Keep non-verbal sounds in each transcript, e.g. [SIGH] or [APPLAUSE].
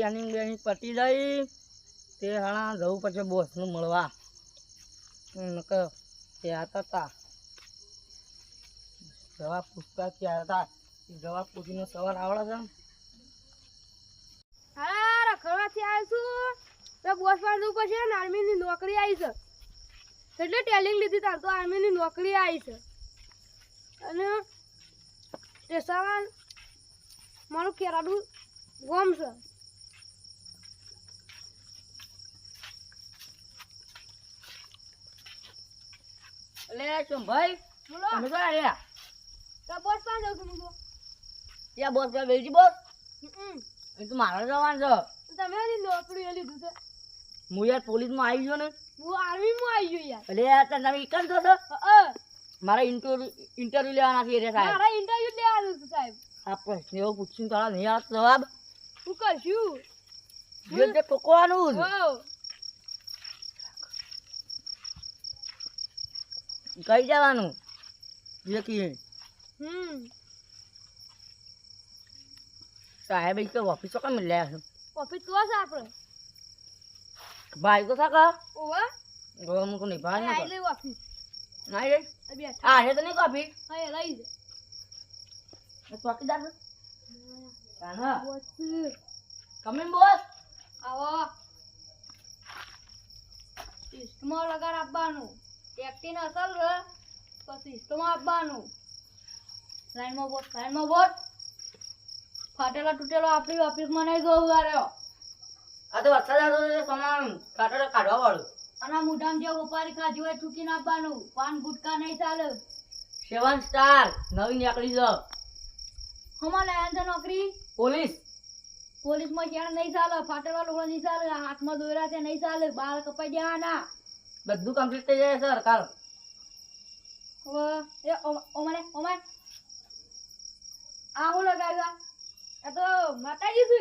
Training banning પતી જાય તે હાણા જવું પડશે બોસનું મળવા. ત્યાં હતા. જવાબ પૂછતા ત્યાં હતા. જવાબ પૂછીને સવાલ આવડે છે આર્મીની નોકરી આવી છે. એટલે ટેલિંગ લીધી તાર તો આર્મીની નોકરી આવી છે. અને તે સવાલ મારું કેરાડું ગોમ છે. એટલે શું ભાઈ. તમે શું રહ્યા. તો બોસ પાસે જાઉં છું હું ત્યાં બોસ પાસે વેલજી બોસ. એ તો મારે જવાનું છે. તમે નોકરી એ લીધું છે. હું યાર પોલીસમાં આવી ગયો ને. હું આર્મીમાં આવી ગયો યાર. એટલે યાર તમે એકમ છો તો મારા ઇન્ટરવ્યુ ઇન્ટરવ્યુ લેવાના છે રે સાહેબ. મારા ઇન્ટરવ્યુ લેવાનું છે સાહેબ. આ પ્રશ્ન એવો પૂછીને તારા નહીં આવતો જવાબ. શું કરશું જે તે ટોકવાનું જ. વાવ કઈ જવાનું. હમ. સાહેબ એક તો ઓફિસો કેમ લે છે? ઓફિસ તો છે આપણે ભાઈ તો થાકા ઓવા. ગોવા મુકો નહીં ભાઈ આઈ ના લે ઓફિસ ના રે. આ રે તો નહીં કોફી હા લઈ જ ચોકીદાર છે કાના. બોસ. કમિંગ બોસ આવો. સિસ્ટમમાં લગાડ આપવાનું. ટેક્ટીને અસલ રે. તો સિસ્ટમમાં આપવાનું. લાઈનમાં બોટ લાઈનમાં બોટ ફાટેલો તૂટેલો આપણી ઓફિસમાં નહીં જોવું આર્યો આ તો વરસાદ આવતો તો સામાન ફાટેલો કાઢવા વાળું અને મુઢામ જે ઉપારી ખાધી હોય થૂકીને આપવાનું પાન ગુટકા નહીં ચાલે. Seven star. નવી નીકળી જો હમણાં લાયા છે નોકરી. પોલીસ. પોલીસમાં ક્યાં નહીં ચાલે. ફાટેલા લોકો નહીં ચાલે. હાથમાં દોરા છે નહીં ચાલે. બાળ કપાઈ દેવાના બધું કમ્પ્લીટ થઈ જાય સર કાલ. હવે ઓમાને ઓમાય. આ હું લગાવ્યા એ તો માતાજી છે.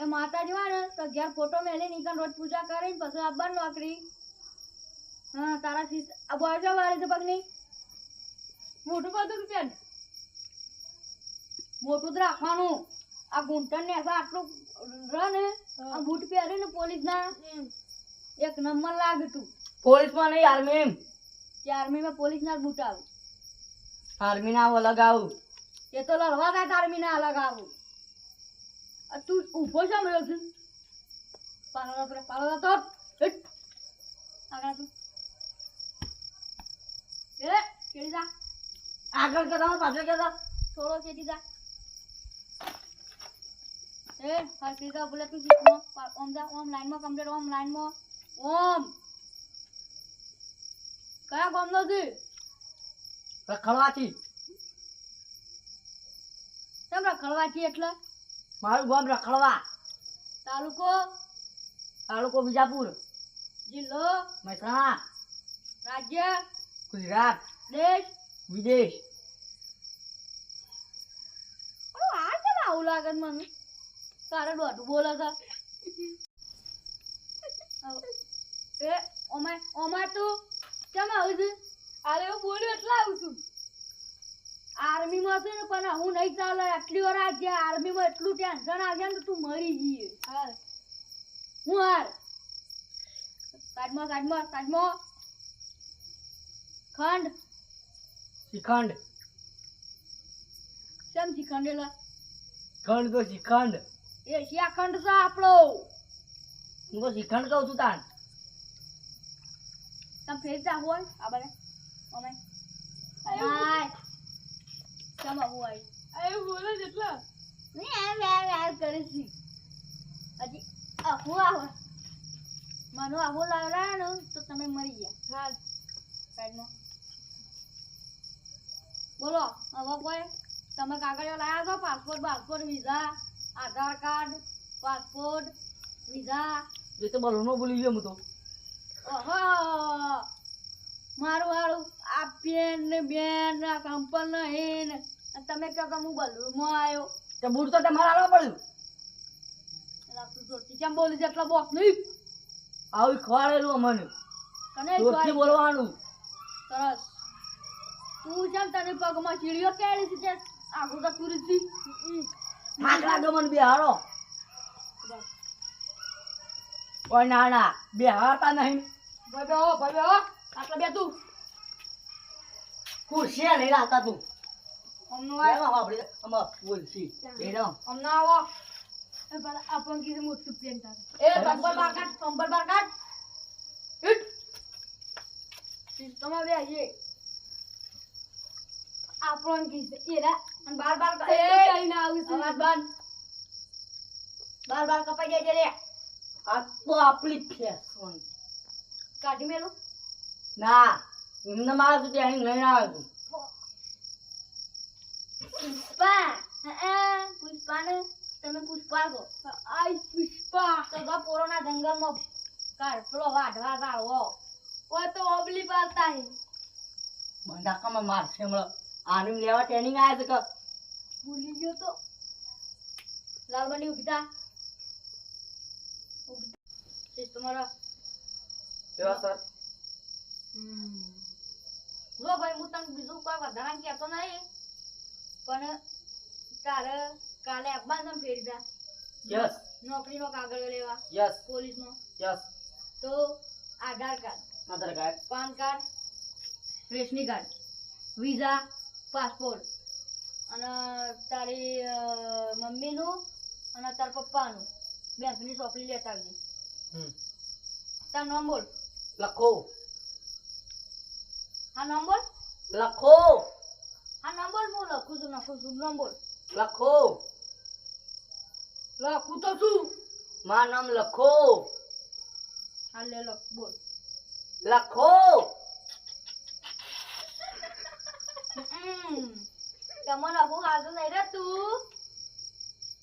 એ માતાજી હોય ને તો ઘેર ફોટો મેલી નીકળ રોજ પૂજા કરીને પછી આવવાનું નોકરી. હા તારા આ બોલજો મારી તો પગની. મોટું બધું પેન મોટું જ રાખવાનું. આ ઘૂંટણ ને આટલું રહે ને આ બૂટ પહેરીને પોલીસ ના એક નંબર લાગે તું. પોલીસમાં નહીં આર્મી કે આર્મીમાં પોલીસ ના બૂટ આવું આર્મી ના અલગ આવું એ તો લડવા થાય આર્મી ના અલગ આવું તું ઊભો છે મળ્યો છું પાછળ તો પાછળ તો. આગળ તું. એ કેડી જા. આગળ કરતા પાછળ કરતા થોડો કેડી જા. એ હાલ સીધા બોલે તું શીખનો ઓમ જા ઓમ લાઈનમાં કમ્પ્લીટ ઓમ લાઈનમાં ઓમ. કયા ગામ નથી રખડવાથી કેમ રખડવાથી એટલે? મારું ગામ રખડવા. તાલુકો? તાલુકો બીજાપુર જિલ્લો? મહેસાણા. રાજ્ય? ગુજરાત. દેશ? વિદેશ. આવું લાગે મને? તારે દોઢું બોલે છે. [LAUGHS] એ ઓમાય ઓમાય તું? કેમ આવું છે? અરે હું બોલ્યું એટલે આવું છું. આર્મીમાં છે ને પણ હું નહીં ચાલે. આટલી વાર આજે આર્મીમાં એટલું ટેન્શન આવે ને તું મરી જઈએ. હાલ હું હાર? સાઈડમાં સાઈડમાં સાઈડમાં ખંડ. શ્રીખંડ કેમ શ્રીખંડ એલા? ખંડ તો શ્રીખંડ એશિયા ખંડ છે આપણો. હું તો શ્રીખંડ કહું છું તાન. તમે ફેરતા હોય આ બધા અમે હાય કેમ આવું હોય અરે બોલો જેટલા મેં એમ એમ એમ કરી છી હજી આવું આવે મને આવું લાવડા ને તો તમે મરી ગયા હા સાઈડમાં બોલો હવે કોઈ તમે કાગળિયો લાવ્યા છો passport passport visa Aadhaar card passport visa એ તો બલોનો ભૂલી ગયો હું તો ઓહો! મારું વાળું આ પેન ને બેન ને કંપલ ને તમે કહો કે હું બલૂરમાં આવ્યો. તો બૂટ તો તમારે આવવા પડ્યું. આપણું કેમ બોલી છે એટલા બોક્સ નહીં? આવું ખવાડેલું અમને. તને બોલવાનું. સરસ. તું છે તને પગમાં ચીડીઓ કેળી છે આખું તો પૂરી હતી ઠાકરા ગમન બિહારો. હારો કોઈ ના ના. બે હારતા નહીં. ભાઈ બેહો ભાઈ બેહો આટલા બે તું. ખુશિયા નહીં રાખતા તું. અમનો આપણે. અમાર બોલસી એનો. અમનો આવો. એ પેલા આપણ કીધું મોટું પ્લેન એ કંબર બાકાટ કંબર બાર કાઢ. હિટ સિસ્ટમ આવે આઈએ આપણ કીધું. એરા અને બાર બાર કઈ ના બાર અવાજ બાર બાર કપાઈ જાય રે આ તો આપણી ફેશન કાઢી મેલું? ના એમને મારે તો ત્યાં લઈને આવે તું પુષ્પા હા પુષ્પા ને તમે પુષ્પા કહો. આઈ પુષ્પા. તો ગા પોરોના જંગલમાં કાઢ પેલો વાઢવા ગાળવો ઓય તો ઓબલી પાલતા હે. બંધાકામાં મારશે હમણાં આનું લેવા ટ્રેનિંગ આવે છે કે? ભૂલી ગયો તો. લાલબંડી ઊભી ઊભી તમારા કેવા સર. જો ભાઈ હું તને બીજું કોઈ વધારા કહેતો નહીં પણ તારે કાલે આપવાનું ફેરી દા યસ નોકરીનો કાગળ લેવા યસ પોલીસનો. યસ તો Aadhaar card Aadhaar card. PAN card ration card visa passport અને તારી મમ્મીનું અને તાર પપ્પાનું. બેંકની ચોપડી લેતા આવજે તાર નામ બોલ. લખો. હા નામ બોલ. લખો. હા નામ બોલ હું લખું છું લખું છું. નામ બોલ. લખો. લખું તો છું. મારું નામ લખો. હા લે લખ બોલ. લખો. તમે લખું બહુ હાજર નહીં રે તું.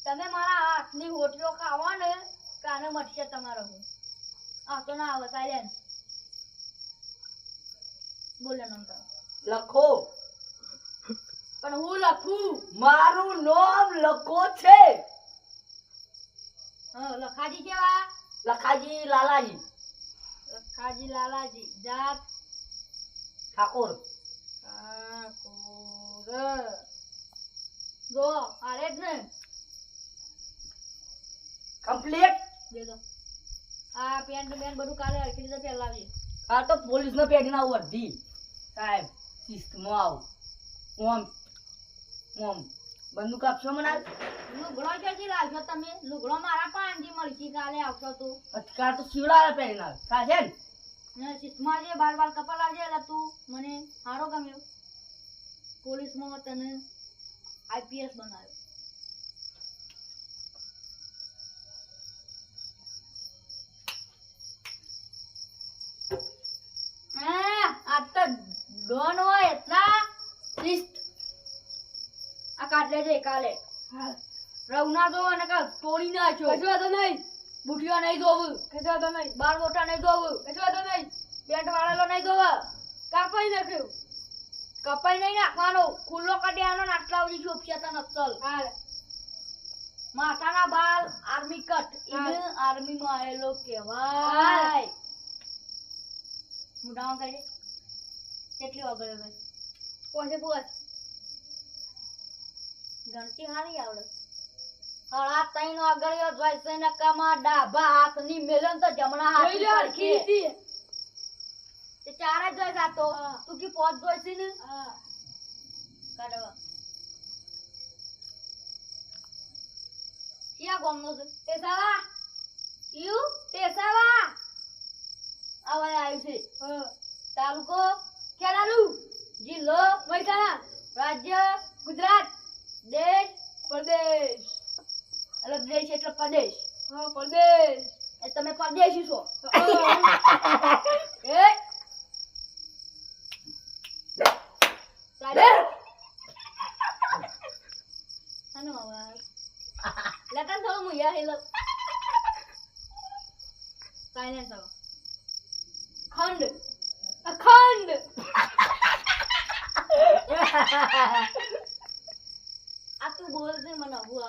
તમે મારા હાથની હોટલો ખાવા ને કાને મટશે તમારો હું. આ તો ના આવે સાયલેન્સ બોલે નામ તારું. લખો. પણ હું લખું? મારું નામ લખો છે. હા લખાજી કેવા? લખાજી લાલાજી. લખાજી લાલાજી જાત. ઠાકોર. ઠાકોર. જો આરે જ ને. કમ્પ્લીટ. દેજો. આ પેન્ટ બેન બધું કાલે હરખી રીતે પહેલાવીએ આ તો પોલીસ નો પેઢી ના વર્ધી સાહેબ શિસ્તમાં આવ. ઓમ ઓમ. બંદૂક આપશો મને લુગડો ક્યાંથી લાવશો તમે? લુગડો મારા પાંચી મળશે કાલે આવશો તો. અત્યારે તો શિવડા પહેરી ના. સાચે ને શીશમાં જે બાર બાર કપા લાવજે એટલે તું મને સારો ગમ્યો. પોલીસમાં તને આઈપીએસ બનાવ્યો હા, આ તો ડોન હોય એટલા શિસ્ત કાઢ લેજે કાલે. રવના જો અને કા તોડી નાખ્યો. કશું વાંધો નહીં. બુટિયા નહીં ધોવું. કશું વાંધો નહીં. બાર મોટા નહીં ધોવું. કશું વાંધો નહીં. પેન્ટ વાળેલો નહીં જોવા કાપાઈ નાખ્યું. કપાઈ નહીં નાખવાનો. ખુલ્લો કાઢ્યાનો નાટલા આટલા છું ચોપશે તને અસલ માથાના બાલ આર્મી કટ. ઇન આર્મી માં આવેલો કહેવાય. મોઢામાં કરી કેટલી વગર ભાઈ પોસે પોસ. ગણતી હારી આવડે. હળા તૈન આગળિયો જોઈ છે ને કમા ડાભા હાથની મેલન તો જમણા હાથની પડખે. તે ચાર જ જોઈ જાતો તું. કી પોત જોઈ છે ને? કાઢવા. ક્યાં ગોમનો છે? તેસાવા યુ તેસાવા આવા આવ્યું છે. તાલુકો ખેરાલુ જિલ્લો મહેસાણા રાજ્ય ગુજરાત. દેશ પ્રદેશ એટલે દેશ એટલે પ્રદેશ હા પ્રદેશ એ તમે પરદેશી છો એ ચાલે આનો અવાજ લગન થોડું હું યા હેલો સાયલેન્સ હવે ખંડ અખંડ આ તું બોલ દે મને હું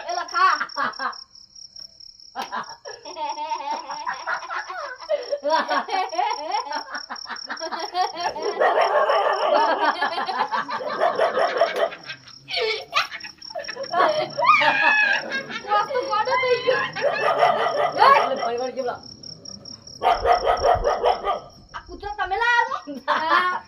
એ લખા પરિવાર કેમ કૂતરો તમે લાવ્યા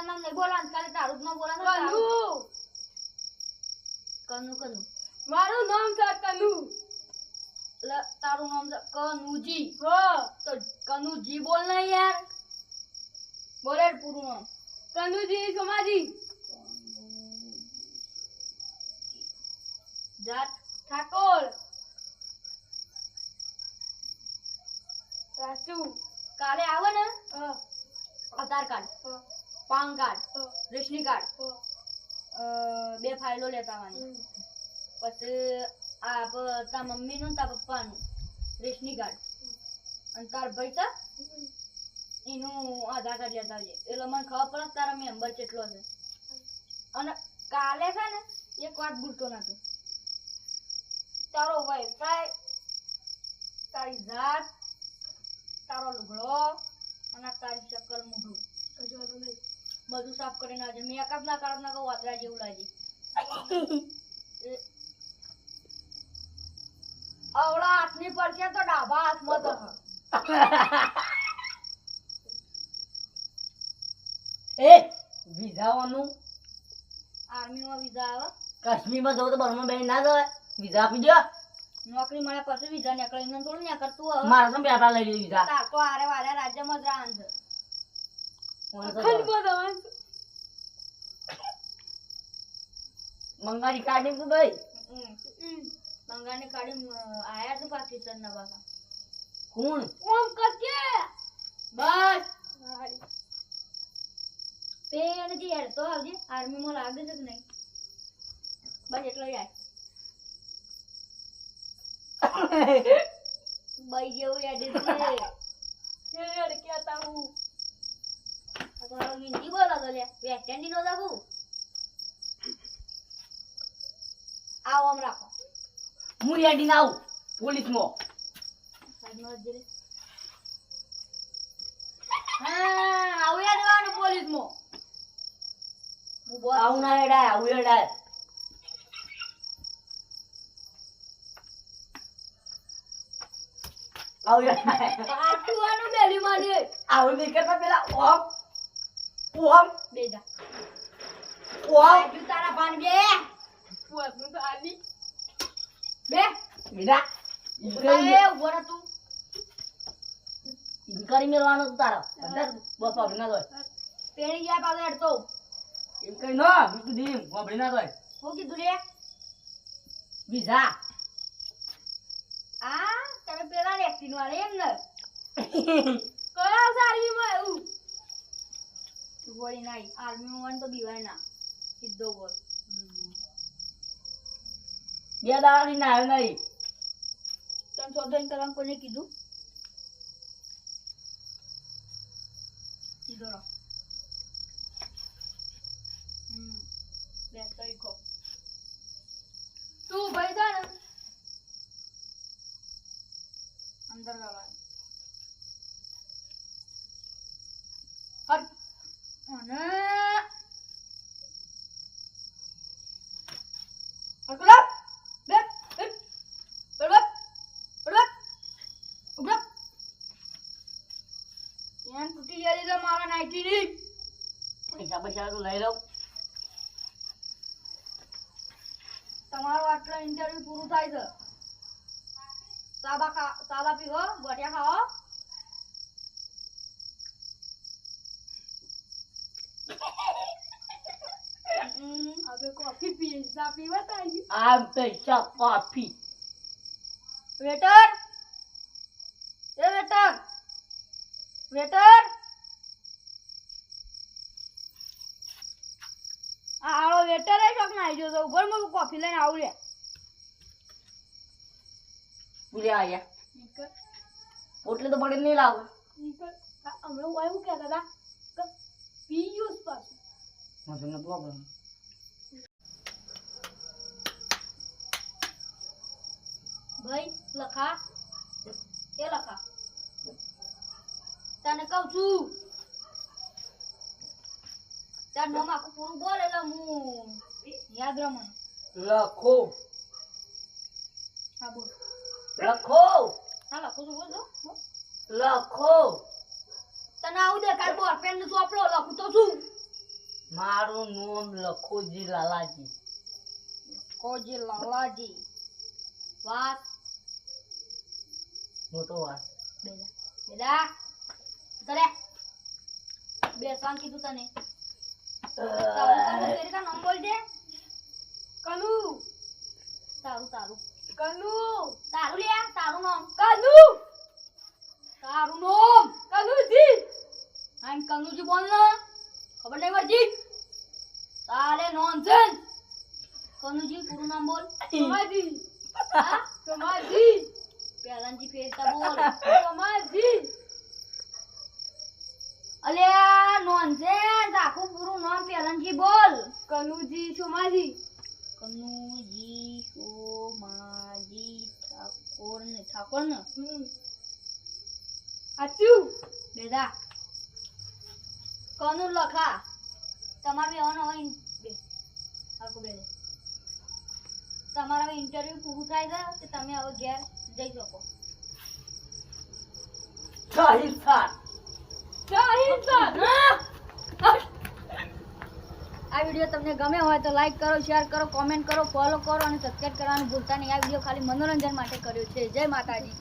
બીજા નામ નહીં બોલવાનું ખાલી તારું નામ બોલવાનું કનુ. કનુ કનુ. મારું નામ છે કનુ. તારું નામ છે કનુજી. તો કનુજી બોલ ને યાર. બોલે પૂરું નામ. કનુજી સમાજી. જાત ઠાકોર. સાચું કાલે આવે ને? Aadhaar card PAN card ration card બે ફાઇલો લેતા આવવાની પછી આ તાર મમ્મીનું તા તાર પપ્પાનું રેશની કાર્ડ અને તાર ભાઈ છે એનું આધાર કાર્ડ લેતા આવજે એટલે મને ખબર પડે તારા મેમ્બર કેટલો છે. અને કાલે છે ને એક વાત ભૂલતો નતો. તારો વાઈફાઈ તારી જાત તારો લુગડો અને તારી શકલ મોઢું. બધું સાફ કરીને આવજે. મેકઅપ ના કરો ના કહું વાદળા જેવું લાગે. અવળા હાથની પડશે તો ડાબા હાથમાં તો. એ વિઝાવાનું આર્મીમાં વિઝા આવે. કાશ્મીરમાં જવું તો બરમાં બેન ના જવાય. વિઝા આપી દો નોકરી મળ્યા પછી વિઝા નીકળીને થોડું નીકળ તું હવે મારા તો પેપર લઈ લીધું. વિઝા તાર તો આરે વારે રાજ્યમાં જ રાન છે મને તો જવાય. મંગાડી કાઢી તું ભાઈ બંગાળની કાઢી આયા છે પાકિસ્તાન ના પાછા કોણ ઓમ કરકે બસ પેન જે હેડતો આવજે આર્મી માં લાગે છે કે નહીં બસ એટલો યાર બાઈ જેવું હવે હિન્દી બોલો તો વેસ્ટ ઇન્ડિઝ નો દાખવું આવો આમ રાખો. હું હેડીને આવું હા દેવાનું ના આવું આવું આવું કરતા પેલા ઓમ ઓમ બે જા ઓમ બાજુ તારા પાન બે પોતનું તો આલી બે ઊભા એ ઊભો રહે તું કરી મેળવાનો તું તારો બસ વાપરી ના દોય પેણી ગયા પાછો હેડતો એમ કઈ ના બીજું દીમ વાપરી ના દોય હું કીધું રે બીજા આ તમે પેલા વ્યક્તિ નું આલે એમ ને કયા સારી માં એવું ગોળી નાઈ. આર્મી માં તો બીવાય ના. સીધો બોલ. બે દાવાની ના આવ્યો નહીં તને શોધન કરવાનું કોને કીધું? સીધો રહો હમ. બે તઈ ખો તું ભાઈ જા ને અંદર જવાનું હટ અને અકલા બે હટ બરાબર બરાબર ઉભરો યાર તૂટી જાય એટલે મારા નાઈટી ની પૈસા પૈસા તો લઈ લઉં તમારું આટલો ઇન્ટરવ્યુ પૂરું થાય છે. સાબા ખા સાબા પીવો ગોટિયા ખાઓ. હવે કોફી પીએ ચા પીવા તારી આ પૈસા કોફી. વેટર. એ વેટર. વેટર. આવી જજો ઉભર મોટું કોફી લઈને આવું લે. બોલે આયા. પોટલે તો પડી નહીં લાવો. હમણાં એવું કહેતા હતા કે પી યુઝ પાછું મને પ્રોબ્લેમ ભાઈ લખા. એ લખા. તને કહું છું. તાર નામ આખું પૂરું બોલ એટલે હું. યાદ રમણ લખો. હા બોલ. લખો. હા લખો તો બોલ. લખો. તને આવું દેખાડ બોર પેનનું ચોપડો લખું તો શું? મારું નામ લખોજી લાલાજી. લખોજી લાલાજી. વાત. મોટો વાત. બેદા બેદા તરે સાંકી કીધું તને. તારું કનુ તેરી કા નામ બોલ દે કનુ તારું તારું કનુ તારું લે તારું નામ કનુ તારું નામ કનુજી આમ કનુજી બોલ ને ખબર નહીં પડતી તારે નોનસેન્સ કનુજી પૂરું નામ બોલ સમાજી હા સમાજી પહેલાંજી ફેરતા બોલ સમાજી અલ્યા નોનસેન્સ આખું પૂરું નામ પહેલાંજી બોલ. કનુજી સોમાજી. કનુજી સોમાજી ઠાકોર ને ઠાકોર ને? સાચું બેદા. કનુ લખા. તમારે બેવાનો હોય ને બે. આખું બે તમારા ઇન્ટરવ્યુ પૂરું થાય છે કે તમે હવે ઘેર જઈ શકો. શાહી સાત આ વીડિયો તમને ગમે હોય તો લાઈક કરો શેર કરો કોમેન્ટ કરો ફોલો કરો અને સબસ્ક્રાઈબ કરવાનું ભૂલતા નહીં. આ વીડિયો ખાલી મનોરંજન માટે કર્યો છે. જય માતાજી.